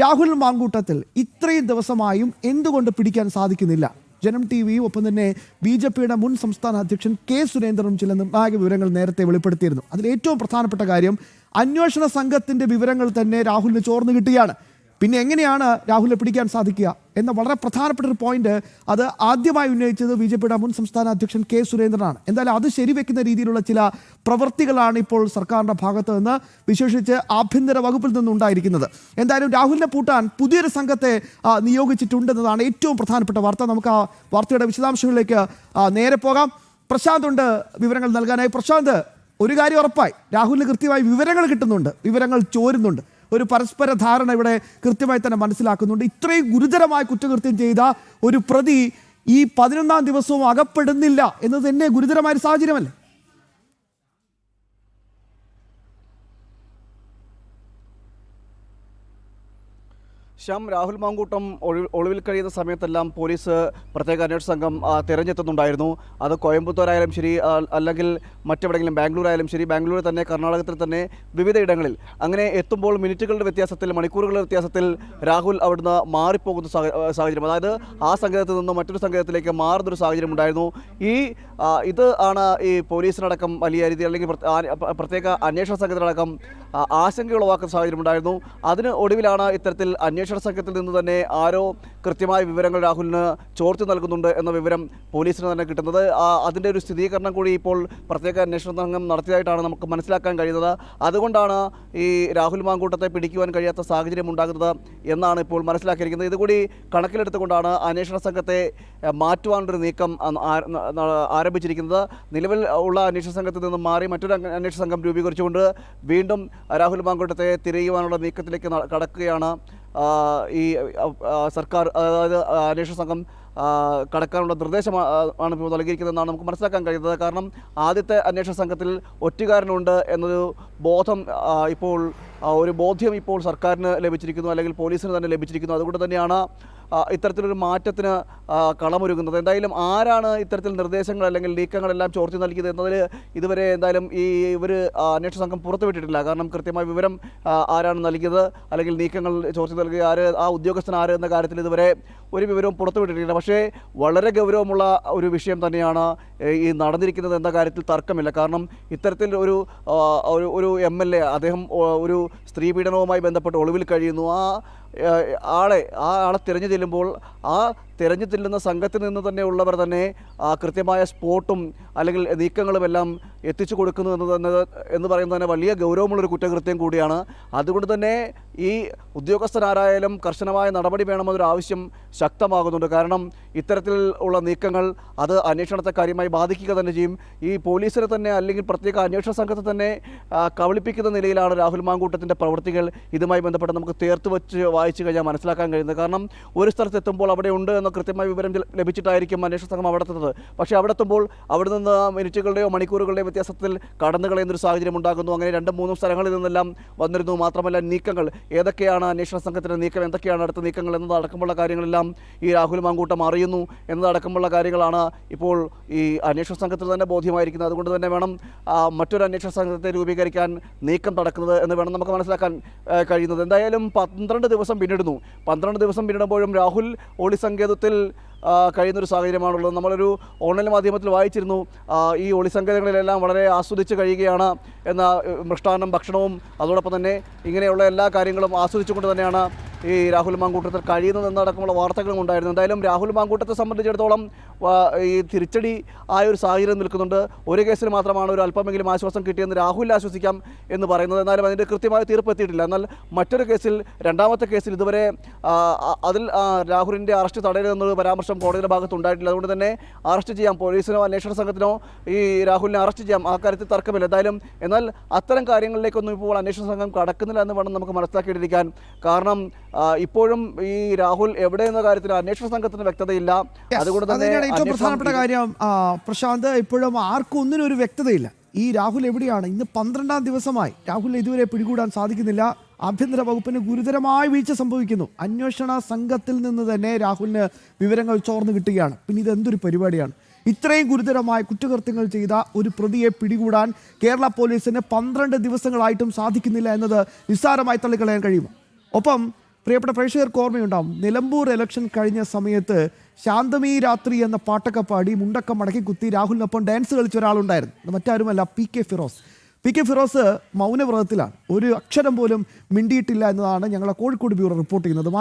രാഹുൽ മാങ്കൂട്ടത്തിൽ ഇത്രയും ദിവസമായും എന്തുകൊണ്ട് പിടിക്കാൻ സാധിക്കുന്നില്ല? ജനം ടി വിയും ഒപ്പം തന്നെ ബി ജെ പിയുടെ മുൻ സംസ്ഥാന അധ്യക്ഷൻ കെ സുരേന്ദ്രനും ചില നിർണായക വിവരങ്ങൾ നേരത്തെ വെളിപ്പെടുത്തിയിരുന്നു. അതിൽ ഏറ്റവും പ്രധാനപ്പെട്ട കാര്യം അന്വേഷണ സംഘത്തിന്റെ വിവരങ്ങൾ തന്നെ രാഹുലിന് ചോർന്നു കിട്ടുകയാണ്. പിന്നെ എങ്ങനെയാണ് രാഹുലിനെ പിടിക്കാൻ സാധിക്കുക എന്ന വളരെ പ്രധാനപ്പെട്ട ഒരു പോയിന്റ് അത് ആദ്യമായി ഉന്നയിച്ചത് ബി ജെ പിയുടെ മുൻ സംസ്ഥാന അധ്യക്ഷൻ കെ സുരേന്ദ്രനാണ്. എന്തായാലും അത് ശരിവെക്കുന്ന രീതിയിലുള്ള ചില പ്രവൃത്തികളാണ് ഇപ്പോൾ സർക്കാരിന്റെ ഭാഗത്ത് നിന്ന് വിശേഷിച്ച് ആഭ്യന്തര വകുപ്പിൽ നിന്നുണ്ടായിരിക്കുന്നത് എന്തായാലും രാഹുലിനെ പൂട്ടാൻ പുതിയൊരു സംഘത്തെ നിയോഗിച്ചിട്ടുണ്ടെന്നതാണ് ഏറ്റവും പ്രധാനപ്പെട്ട വാർത്ത. നമുക്ക് ആ വാർത്തയുടെ വിശദാംശങ്ങളിലേക്ക് നേരെ പോകാം. പ്രശാന്ത് ഉണ്ട് വിവരങ്ങൾ നൽകാനായി. പ്രശാന്ത് ഒരു കാര്യം ഉറപ്പായി. രാഹുലിന് കൃത്യമായി വിവരങ്ങൾ കിട്ടുന്നുണ്ട്. വിവരങ്ങൾ ചോരുന്നുണ്ട്. ഒരു പരസ്പര ധാരണ ഇവിടെ കൃത്യമായി തന്നെ മനസ്സിലാക്കുന്നുണ്ട്. ഇത്രയും ഗുരുതരമായ കുറ്റകൃത്യം ചെയ്ത ഒരു പ്രതി ഈ പതിനൊന്നാം ദിവസവും അകപ്പെടുന്നില്ല എന്നത് തന്നെ ഗുരുതരമായ സാഹചര്യമല്ലേ? ശ്യാം രാഹുൽ മാങ്കൂട്ടം ഒളിവിൽ കഴിയുന്ന സമയത്തെല്ലാം പോലീസ് പ്രത്യേക അന്വേഷണ സംഘം തിരഞ്ഞെത്തുന്നുണ്ടായിരുന്നു. അത് കോയമ്പത്തൂരായാലും ശരി അല്ലെങ്കിൽ മറ്റെവിടെയെങ്കിലും ബാംഗ്ലൂർ ആയാലും ശരി ബാംഗ്ലൂരിൽ തന്നെ കർണാടകത്തിൽ തന്നെ വിവിധ ഇടങ്ങളിൽ. അങ്ങനെ എത്തുമ്പോൾ മിനിറ്റുകളുടെ വ്യത്യാസത്തിൽ മണിക്കൂറുകളുടെ വ്യത്യാസത്തിൽ രാഹുൽ അവിടുന്ന് മാറിപ്പോകുന്ന സാഹചര്യം. അതായത് ആ സംഗീതത്തിൽ നിന്ന് മറ്റൊരു സംഗീതത്തിലേക്ക് മാറുന്നൊരു സാഹചര്യം ഉണ്ടായിരുന്നു. ഈ ഇത് ആണ് ഈ പോലീസിനടക്കം വലിയ രീതി അല്ലെങ്കിൽ പ്രത്യേക അന്വേഷണ സംഘത്തിനടക്കം ആശങ്കയുളവാക്കുന്ന സാഹചര്യം ഉണ്ടായിരുന്നു. അതിന് ഒടുവിലാണ് ഇത്തരത്തിൽ അന്വേഷണ സംഘത്തിൽ നിന്ന് തന്നെ ആരോ കൃത്യമായ വിവരങ്ങൾ രാഹുലിന് ചോർത്തി നൽകുന്നുണ്ട് എന്ന വിവരം പോലീസിന് തന്നെ കിട്ടുന്നത്. അതിന്റെ ഒരു സ്ഥിരീകരണം കൂടി ഇപ്പോൾ പ്രത്യേക അന്വേഷണ സംഘം നടത്തിയതായിട്ടാണ് നമുക്ക് മനസ്സിലാക്കാൻ കഴിയുന്നത്. അതുകൊണ്ടാണ് ഈ രാഹുൽ മാങ്കൂട്ടത്തെ പിടിക്കുവാൻ കഴിയാത്ത സാഹചര്യം ഉണ്ടാകുന്നത് എന്നാണ് ഇപ്പോൾ മനസ്സിലാക്കിയിരിക്കുന്നത്. ഇതുകൂടി കണക്കിലെടുത്തുകൊണ്ടാണ് അന്വേഷണ സംഘത്തെ മാറ്റുവാനൊരു നീക്കം ആരംഭിച്ചിരിക്കുന്നത്. നിലവിൽ ഉള്ള അന്വേഷണ സംഘത്തിൽ നിന്ന് മാറി മറ്റൊരു അന്വേഷണ സംഘം രൂപീകരിച്ചുകൊണ്ട് വീണ്ടും രാഹുൽ മാങ്കൂട്ടത്തെ തിരയുവാനുള്ള നീക്കത്തിലേക്ക് കടക്കുകയാണ് ഈ സർക്കാർ അതായത് അന്വേഷണ സംഘം കടക്കാനുള്ള നിർദ്ദേശമാണ് ഇപ്പോൾ നൽകിയിരിക്കുന്നതെന്നാണ് നമുക്ക് മനസ്സിലാക്കാൻ കഴിയുന്നത്. കാരണം ആദ്യത്തെ അന്വേഷണ സംഘത്തിൽ ഒറ്റുകാരനുണ്ട് എന്നൊരു ബോധം ഇപ്പോൾ ഒരു ബോധ്യം ഇപ്പോൾ സർക്കാരിന് ലഭിച്ചിരിക്കുന്നു അല്ലെങ്കിൽ പോലീസിന് തന്നെ ലഭിച്ചിരിക്കുന്നു. അതുകൊണ്ട് തന്നെയാണ് ഇത്തരത്തിലൊരു മാറ്റത്തിന് കളമൊരുങ്ങുന്നത്. എന്തായാലും ആരാണ് ഇത്തരത്തിൽ നിർദ്ദേശങ്ങൾ അല്ലെങ്കിൽ നീക്കങ്ങളെല്ലാം ചോർത്തി നൽകിയത് എന്നതിൽ ഇതുവരെ എന്തായാലും ഈ ഇവർ അന്വേഷണ സംഘം പുറത്തുവിട്ടിട്ടില്ല. കാരണം കൃത്യമായ വിവരം ആരാണ് നൽകിയത് അല്ലെങ്കിൽ നീക്കങ്ങൾ ചോർത്തി നൽകിയ ആര് ആ ഉദ്യോഗസ്ഥൻ ആര് എന്ന കാര്യത്തിൽ ഇതുവരെ ഒരു വിവരവും പുറത്തുവിട്ടിട്ടില്ല. പക്ഷേ വളരെ ഗൗരവമുള്ള ഒരു വിഷയം തന്നെയാണ് ഈ നടന്നിരിക്കുന്നത് എന്ന കാര്യത്തിൽ തർക്കമില്ല. കാരണം ഇത്തരത്തിൽ ഒരു ഒരു എം എൽ എ അദ്ദേഹം ഒരു സ്ത്രീ പീഡനവുമായി ബന്ധപ്പെട്ട് ഒളിവിൽ കഴിയുന്നു. ആ ആളെ ആ ആളെ തിരഞ്ഞു ചെല്ലുമ്പോൾ ആ തിരഞ്ഞു ചെല്ലുന്ന സംഘത്തിൽ നിന്ന് തന്നെ ഉള്ളവർ തന്നെ കൃത്യമായ സ്പോട്ടും അല്ലെങ്കിൽ നീക്കങ്ങളുമെല്ലാം എത്തിച്ചു കൊടുക്കുന്നു എന്ന് തന്നെ എന്ന് പറയുന്നത് തന്നെ വലിയ ഗൗരവമുള്ളൊരു കുറ്റകൃത്യം കൂടിയാണ്. അതുകൊണ്ട് തന്നെ ഈ ഉദ്യോഗസ്ഥരാരായാലും കർശനമായ നടപടി വേണമെന്നൊരു ആവശ്യം ശക്തമാകുന്നുണ്ട്. കാരണം ഇത്തരത്തിൽ ഉള്ള നീക്കങ്ങൾ അത് അന്വേഷണത്തെ കാര്യമായി ബാധിക്കുക തന്നെ ചെയ്യും. ഈ പോലീസിനെ തന്നെ അല്ലെങ്കിൽ പ്രത്യേക അന്വേഷണ സംഘത്തെ തന്നെ കവളിപ്പിക്കുന്ന നിലയിലാണ് രാഹുൽ മാങ്കൂട്ടത്തിന്റെ പ്രവൃത്തികൾ. ഇതുമായി ബന്ധപ്പെട്ട് നമുക്ക് തേർത്ത് വെച്ച് വായിച്ചു കഴിഞ്ഞാൽ മനസ്സിലാക്കാൻ കഴിയുന്നത്. കാരണം ഒരു സ്ഥലത്തെത്തുമ്പോൾ അവിടെ ഉണ്ട് കൃത്യമായ വിവരം ലഭിച്ചിട്ടായിരിക്കും അന്വേഷണ സംഘം അവിടെ എത്തുന്നത്. പക്ഷേ അവിടെ എത്തുമ്പോൾ അവിടെ നിന്ന് മിനിറ്റുകളുടെയോ മണിക്കൂറുകളുടെയോ വ്യത്യാസത്തിൽ കടന്നു കളയുന്നൊരു സാഹചര്യം ഉണ്ടാകുന്നു. അങ്ങനെ രണ്ടും മൂന്നും സ്ഥലങ്ങളിൽ നിന്നെല്ലാം വന്നിരുന്നു. മാത്രമല്ല നീക്കങ്ങൾ. ഏതൊക്കെയാണ് അന്വേഷണ സംഘത്തിന്റെ നീക്കം? എന്തൊക്കെയാണ് അടുത്ത നീക്കങ്ങൾ എന്നതടക്കമുള്ള കാര്യങ്ങളെല്ലാം ഈ രാഹുൽ മാങ്കൂട്ടം അറിയുന്നു. എന്നതടക്കമുള്ള കാര്യങ്ങളാണ് ഇപ്പോൾ ഈ അന്വേഷണ സംഘത്തിൽ തന്നെ ബോധ്യമായിരിക്കുന്നത്. അതുകൊണ്ട് തന്നെ വേണം മറ്റൊരു അന്വേഷണ സംഘത്തെ രൂപീകരിക്കാൻ നീക്കം നടക്കുന്നത് എന്ന് വേണം നമുക്ക് മനസ്സിലാക്കാൻ കഴിയുന്നത്. എന്തായാലും പന്ത്രണ്ട് ദിവസം പിന്നിടുന്നു. പന്ത്രണ്ട് ദിവസം പിന്നിടുമ്പോഴും രാഹുൽ ഒളി സങ്കേതത്തിൽ ആ, കഴിയുന്നൊരു സാഹചര്യമാണുള്ളത്. നമ്മളൊരു ഓൺലൈൻ മാധ്യമത്തിൽ വായിച്ചിരുന്നു. ഈ ഒളി സങ്കേതങ്ങളിലെല്ലാം വളരെ ആസ്വദിച്ച് കഴിയുകയാണ് എന്ന മൃഷ്ടാന്നം ഭക്ഷണവും അതോടൊപ്പം തന്നെ ഇങ്ങനെയുള്ള എല്ലാ കാര്യങ്ങളും ആസ്വദിച്ചുകൊണ്ട് തന്നെയാണ് ഈ രാഹുൽ മാങ്കൂട്ടത്തിൽ കഴിയുന്നതെന്നടക്കമുള്ള വാർത്തകളും ഉണ്ടായിരുന്നു. എന്തായാലും രാഹുൽ മാങ്കൂട്ടത്തെ സംബന്ധിച്ചിടത്തോളം ഈ തിരിച്ചടി ആയ ഒരു സാഹചര്യം നിൽക്കുന്നുണ്ട്. ഒരു കേസിൽ മാത്രമാണ് ഒരു അല്പമെങ്കിലും ആശ്വാസം കിട്ടിയെന്ന് രാഹുൽ ആശ്വസിക്കാം എന്ന് പറയുന്നത്. എന്നാലും അതിന്റെ കൃത്യമായ തീർപ്പ് എത്തിയിട്ടില്ല. എന്നാൽ മറ്റൊരു കേസിൽ രണ്ടാമത്തെ കേസിൽ ഇതുവരെ അതിൽ രാഹുലിന്റെ അറസ്റ്റ് തടയരുതെന്നൊരു പരാമർശം കോടതിയുടെ ഭാഗത്ത് ഉണ്ടായിട്ടില്ല. അതുകൊണ്ട് തന്നെ അറസ്റ്റ് ചെയ്യാം. പോലീസിനോ അന്വേഷണ സംഘത്തിനോ ഈ രാഹുലിനെ അറസ്റ്റ് ചെയ്യാം. ആ കാര്യത്തിൽ തർക്കമില്ല. എന്തായാലും എന്നാൽ അത്തരം കാര്യങ്ങളിലേക്കൊന്നും ഇപ്പോൾ അന്വേഷണ സംഘം കടക്കുന്നില്ല എന്ന് വേണം നമുക്ക് മനസ്സിലാക്കിയിട്ടിരിക്കാൻ. കാരണം ഇപ്പോഴും ഈ രാഹുൽ എവിടെ എന്ന കാര്യത്തിൽ അന്വേഷണ സംഘത്തിന് വ്യക്തതയില്ല. അതുകൊണ്ട് അത് തന്നെ ഏറ്റവും പ്രധാനപ്പെട്ട കാര്യം? പ്രശാന്ത് ഇപ്പോഴും ആർക്കും ഒന്നിനും ഒരു വ്യക്തതയില്ല. ഈ രാഹുൽ എവിടെയാണ്? ഇന്ന് പന്ത്രണ്ടാം ദിവസമായി രാഹുൽ ഇതുവരെ പിടികൂടാൻ സാധിക്കുന്നില്ല. ആഭ്യന്തര വകുപ്പിന് ഗുരുതരമായ വീഴ്ച സംഭവിക്കുന്നു. അന്വേഷണ സംഘത്തിൽ നിന്ന് തന്നെ രാഹുലിന് വിവരങ്ങൾ ചോർന്നു കിട്ടുകയാണ്. പിന്നെ ഇത് എന്തൊരു പരിപാടിയാണ്? ഇത്രയും ഗുരുതരമായ കുറ്റകൃത്യങ്ങൾ ചെയ്ത ഒരു പ്രതിയെ പിടികൂടാൻ കേരള പോലീസിന് പന്ത്രണ്ട് ദിവസങ്ങളായിട്ടും സാധിക്കുന്നില്ല എന്നത് നിസ്സാരമായി തള്ളിക്കളയാൻ കഴിയുമോ? ഒപ്പം പ്രിയപ്പെട്ട പ്രേക്ഷകർക്ക് ഓർമ്മയുണ്ടാവും. നിലമ്പൂർ ഇലക്ഷൻ കഴിഞ്ഞ സമയത്ത് ശാന്തമീ രാത്രി എന്ന പാട്ടൊക്കെ പാടി മുണ്ടൊക്കെ മടക്കി കുത്തി രാഹുലിനൊപ്പം ഡാൻസ് കളിച്ച ഒരാളുണ്ടായിരുന്നു. മറ്റാരുമല്ല P K Firoz P K Firoz മൗനവ്രതത്തിലാണ്. ഒരു അക്ഷരം പോലും മിണ്ടിയിട്ടില്ല എന്നതാണ് ഞങ്ങളെ കോഴിക്കോട് ബ്യൂറോ റിപ്പോർട്ട് ചെയ്യുന്നത്.